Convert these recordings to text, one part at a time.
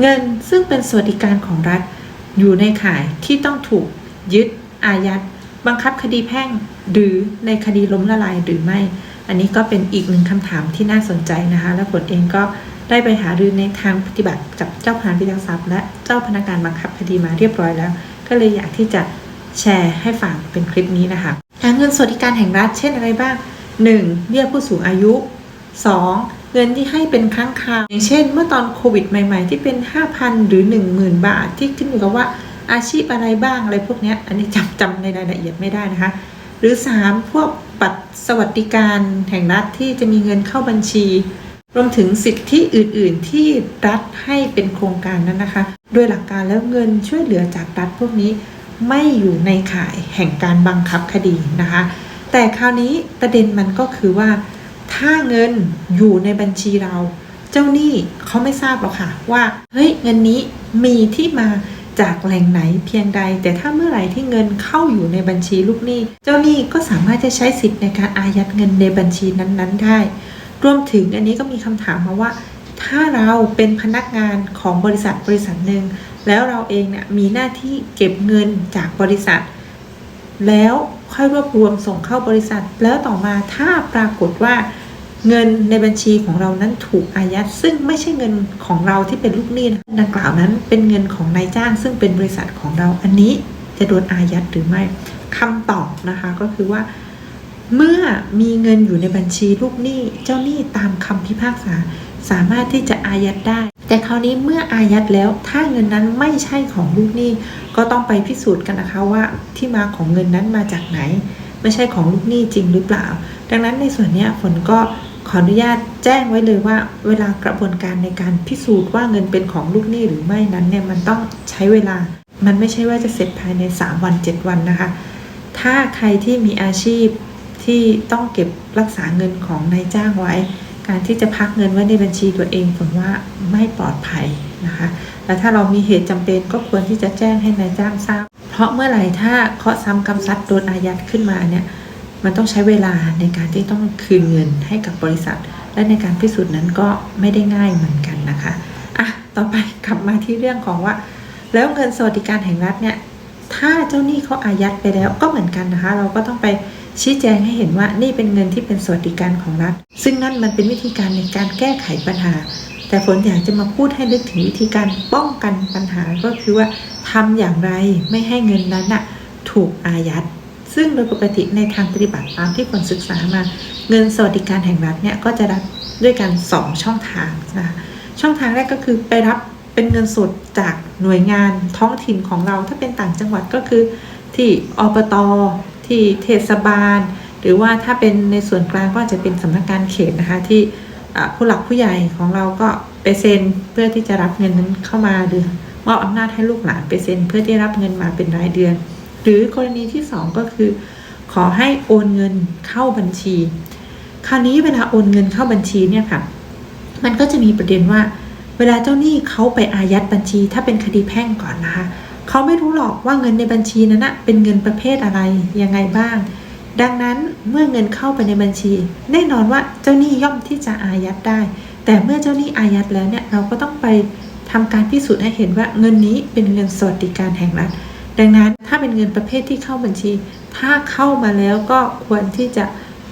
เงินซึ่งเป็นสวัสดิการของรัฐ อยู่ในข่ายที่ต้องถูกยึดอายัด บังคับคดีแพ่ง หรือในคดีล้มละลายหรือไม่ อันนี้ก็เป็นอีกหนึ่งคำถามที่น่าสนใจนะคะ และผลเองก็ได้ไปหารือในทางปฏิบัติกับเจ้าพนักพิทักษ์ทรัพย์ และเจ้าพนักงานบังคับคดีมาเรียบร้อยแล้ว ก็เลยอยากที่จะแชร์ให้ฟังเป็นคลิปนี้นะคะหาเงินสวัสดิการแห่งรัฐเช่นอะไรบ้าง 1. เบี้ยผู้สูงอายุ 2. เงินที่ให้เป็นครั้งคราวอย่างเช่น เมื่อตอนโควิดใหม่ ๆ ที่เป็น 5,000 หรือ 10,000 บาท ที่ขึ้นอยู่กับว่าอาชีพอะไรบ้างอะไรพวกนี้อันนี้จำจำในรายละเอียดไม่ได้นะคะ หรือ 3. พวกบัตรสวัสดิการแห่งรัฐที่จะมีเงินเข้าบัญชี รวมถึงสิทธิอื่น ๆ ที่รัฐให้เป็นโครงการนั้นนะคะ โดยหลักการแล้วเงินช่วยเหลือจากรัฐพวกนี้ไม่อยู่ในข่ายแห่งการบังคับคดีนะคะ แต่คราวนี้ประเด็นมันก็คือว่า ถ้าเงินอยู่ในบัญชีเรา เจ้าหนี้เขาไม่ทราบหรอกค่ะว่าเฮ้ยเงินนี้มีที่มาจากแหล่งไหนเพียงใด แต่ถ้าเมื่อไหร่ที่เงินเข้าอยู่ในบัญชีลูกหนี้ เจ้าหนี้ก็สามารถจะใช้สิทธิ์ในการอายัดเงินในบัญชีนั้นๆ ได้ รวมถึงอันนี้ก็มีคำถามมาว่า ถ้าเราเป็นพนักงานของบริษัทบริษัทหนึ่งแล้วเราเองเนี่ยมีหน้าที่เก็บเงินจากบริษัท แล้วค่อยรวบรวมส่งเข้าบริษัท แล้วต่อมาถ้าปรากฏว่า เงินในบัญชีของเรานั้นถูกอายัด ซึ่งไม่ใช่เงินของเราที่เป็นลูกหนี้นะดังกล่าวนั้นเป็นเงินของนายจ้าง ซึ่งเป็นบริษัทของเราอันนี้จะโดนอายัดหรือไม่คำตอบนะคะก็คือว่า เมื่อมีเงินอยู่ในบัญชีลูกหนี้เจ้าหนี้ตามคำพิพากษา สามารถที่จะอายัดได้ แต่คราวนี้เมื่ออายัดแล้ว ถ้าเงินนั้นไม่ใช่ของลูกหนี้ ก็ต้องไปพิสูจน์กันนะคะว่าที่มาของเงินนั้นมาจากไหน ไม่ใช่ของลูกหนี้จริงหรือเปล่า ดังนั้นในส่วนนี้ฝนก็ ออนุญาตแจ้งไว้เลยว่า เวลากระบวนการในการพิสูจน์ว่าเงินเป็นของลูกหนี้หรือไม่นั้นเนี่ยมันต้องใช้เวลา มันไม่ใช่ว่าจะเสร็จภายใน 3 วัน 7 วันนะคะ ถ้าใครที่มีอาชีพที่ต้องเก็บรักษาเงินของนายจ้างไว้ การที่จะพักเงินไว้ในบัญชีตัวเองผมว่าไม่ปลอดภัยนะคะและถ้าเรามีเหตุจำเป็นก็ควรที่จะแจ้งให้นายจ้างทราบ เพราะเมื่อไหร่ถ้าเคาะซ้ำกำซัดโดนอายัดขึ้นมาเนี่ย มันต้องใช้เวลาในการที่ต้องคืนเงินให้กับบริษัท และในการพิสูจน์นั้นก็ไม่ได้ง่ายเหมือนกันนะคะอะต่อไปกลับมาที่เรื่องของว่า แล้วเงินสวัสดิการแห่งรัฐเนี่ยถ้าเจ้าหนี้เขาอายัดไปแล้วก็เหมือนกันนะคะ เราก็ต้องไปชี้แจงให้เห็นว่านี่เป็นเงินที่เป็นสวัสดิการของรัฐ ซึ่งนั่นมันเป็นวิธีการในการแก้ไขปัญหา แต่ฝนอยากจะมาพูดให้นึกถึงวิธีการป้องกันปัญหาก็คือว่าทำอย่างไรไม่ให้เงินนั้นน่ะถูกอายัด ซึ่งโดยปกติในทางปฏิบัติตามที่ฝนศึกษามา เงินสวัสดิการแห่งรัฐเนี่ยก็จะรับด้วยกันสองช่องทางนะคะช่องทางแรกก็คือไปรับเป็นเงินสดจากหน่วยงานท้องถิ่นของเราถ้าเป็นต่างจังหวัดก็คือ ที่อบตที่เทศบาล หรือว่าถ้าเป็นในส่วนกลางก็อาจจะเป็นสำนักงานเขตนะคะที่ผู้หลักผู้ใหญ่ของเราก็ไปเซ็นเพื่อที่จะรับเงินนั้นเข้ามาหรือมอบอำนาจให้ลูกหลานไปเซ็นเพื่อที่รับเงินมาเป็นรายเดือน หรือกรณีที่สองก็คือ ขอให้โอนเงินเข้าบัญชี คราวนี้เวลาโอนเงินเข้าบัญชีเนี่ยค่ะ มันก็จะมีประเด็นว่า เวลาเจ้าหนี้เขาไปอายัดบัญชี ถ้าเป็นคดีแพ่งก่อนนะคะเขาไม่รู้หรอกว่าเงินในบัญชีนั้นนะเป็นเงินประเภทอะไรยังไงบ้าง ดังนั้นเมื่อเงินเข้าไปในบัญชี แน่นอนว่าเจ้าหนี้ย่อมที่จะอายัดได้ แต่เมื่อเจ้าหนี้อายัดแล้วเนี่ยเราก็ต้องไปทำการพิสูจน์ให้เห็นว่าเงินนี้เป็นเงินสวัสดิการแห่งรัฐ ดังนั้นถ้าเป็นเงินประเภทที่เข้าบัญชี ถ้าเข้ามาแล้วก็ควรที่จะ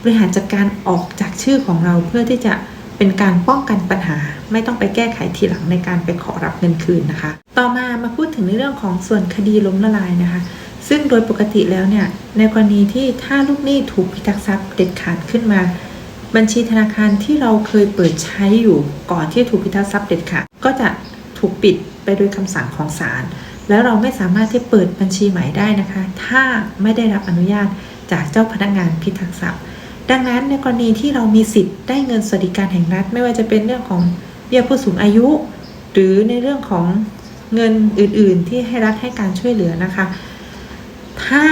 บริหารจัดการออกจากชื่อของเราเพื่อที่จะเป็นการป้องกันปัญหา ไม่ต้องไปแก้ไขทีหลังในการไปขอรับเงินคืนนะคะ ต่อมามาพูดถึงในเรื่องของส่วนคดีล้มละลายนะคะ ซึ่งโดยปกติแล้วเนี่ยในกรณีที่ถ้าลูกหนี้ถูกพิทักษ์ทรัพย์เด็ดขาดขึ้นมา บัญชีธนาคารที่เราเคยเปิดใช้อยู่ก่อนที่ถูกพิทักษ์ทรัพย์เด็ดขาดก็จะถูกปิดไปโดยคำสั่งของศาล แล้วเราไม่สามารถที่เปิดบัญชีใหม่ได้นะคะ ถ้าไม่ได้รับอนุญาตจากเจ้าพนักงานพิทักษ์ทรัพย์ ดังนั้นในกรณีที่เรามีสิทธิ์ได้เงินสวัสดิการแห่งรัฐ ไม่ว่าจะเป็นเรื่องของเบี้ยผู้สูงอายุ หรือในเรื่องของเงินอื่นๆ ที่ให้รัฐให้การช่วยเหลือนะคะ ถ้า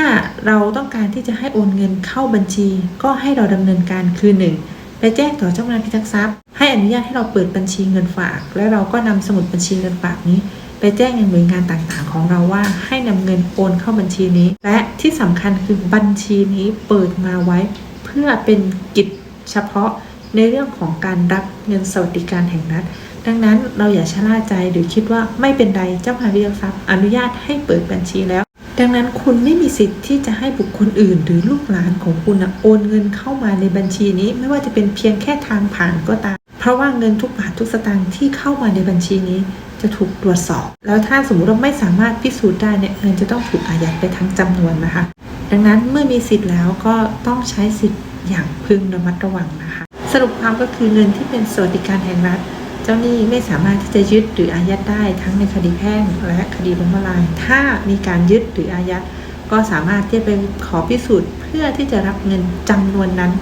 เราต้องการที่จะให้โอนเงินเข้าบัญชี ก็ให้เราดำเนินการคือหนึ่งไปแจ้งต่อเจ้าพนักงานพิทักษ์ทรัพย์ ให้อนุญาตให้เราเปิดบัญชีเงินฝาก และเราก็นำสมุดบัญชีเงินฝากนี้ ไปแจ้งยังหน่วยงานต่างๆ ของเราว่าให้นำเงินโอนเข้าบัญชีนี้ และที่สำคัญคือบัญชีนี้เปิดมาไว้ เพื่อเป็นกิจเฉพาะในเรื่องของการรับเงินสวัสดิการแห่งรัฐดังนั้นเราอย่าชะล่าใจหรือคิดว่าไม่เป็นไรเจ้าพนักงานทรัพย์อนุญาตให้เปิดบัญชีแล้ว ดังนั้นคุณไม่มีสิทธิ์ที่จะให้บุคคลอื่น หรือลูกหลานของคุณนะโอนเงินเข้ามาในบัญชีนี้ ไม่ว่าจะเป็นเพียงแค่ทางผ่านก็ตาม เพราะว่าเงินทุกบาททุกสตางค์ที่เข้ามาในบัญชีนี้จะถูกตรวจสอบ แล้วถ้าสมมติว่าไม่สามารถพิสูจน์ได้เนี่ยเงินจะต้องถูกอายัดไปทั้งจำนวนนะคะ ดังนั้นเมื่อมีสิทธิ์แล้วก็ต้องใช้สิทธิ์อย่างพึงระมัดระวังนะคะ สรุปความก็คือเงินที่เป็นสวัสดิการแห่งรัฐ เจ้าหนี้ไม่สามารถที่จะยึดหรืออายัดได้ทั้งในคดีแพ่งและคดีล้มละลาย ถ้ามีการยึดหรืออายัดก็สามารถที่จะไปขอพิสูจน์ เพื่อที่จะรับเงินจำนวนนั้น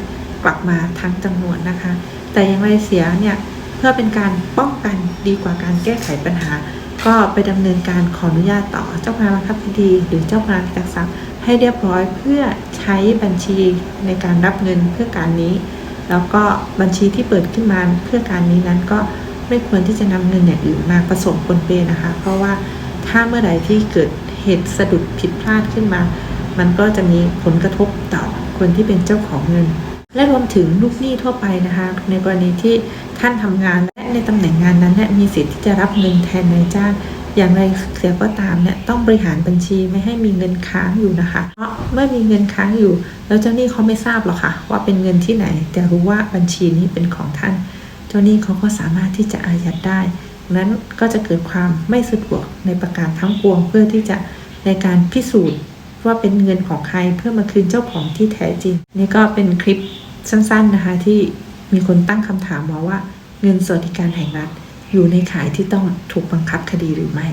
กลับมาทั้งจำนวนนะคะ แต่อย่างไรเสียเนี่ยเพื่อเป็นการป้องกันดีกว่าการแก้ไขปัญหา ก็ไปดำเนินการขออนุญาตต่อเจ้าพนักงานบังคับคดี หรือเจ้าพนักงานพิทักษ์ทรัพย์ให้เรียบร้อยเพื่อใช้บัญชีในการรับเงินเพื่อการนี้ แล้วก็บัญชีที่เปิดขึ้นมาเพื่อการนี้นั้นก็ไม่ควรที่จะนำเงินอย่างอื่นมาผสมปนเปนะคะ เพราะว่าถ้าเมื่อใดที่เกิดเหตุสะดุดผิดพลาดขึ้นมา มันก็จะมีผลกระทบต่อคนที่เป็นเจ้าของเงิน และรวมถึงลูกหนี้ทั่วไปนะคะ ในกรณีที่ท่านทำงานและในตำแหน่งงานนั้นเนี่ยมีสิทธิ์ที่จะรับเงินแทนนายจ้างอย่างไรเสียก็ตามเนี่ยต้องบริหารบัญชีไม่ให้มีเงินค้างอยู่นะคะ เพราะเมื่อมีเงินค้างอยู่ แล้วเจ้าหนี้เขาไม่ทราบหรอกค่ะ ว่าเป็นเงินที่ไหน แต่รู้ว่าบัญชีนี้เป็นของท่าน เจ้าหนี้เขาก็สามารถที่จะอายัดได้นั้นก็จะเกิดความไม่สะดวกในประการทั้งปวงเพื่อที่จะในการพิสูจน์ ว่าเป็นเงินของใครเพื่อมาคืนเจ้าของที่แท้จริง นี่ก็เป็นคลิปสั้นๆนะคะที่มีคนตั้งคำถามมาว่า เงินสวัสดิการแห่งรัฐ อยู่ในข่ายที่ต้องถูกบังคับคดีหรือไม่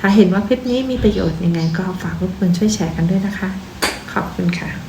ถ้าเห็นว่าคลิปนี้มีประโยชน์ยังไงก็ฝากรบกวนช่วยแชร์กันด้วยนะคะ ขอบคุณค่ะ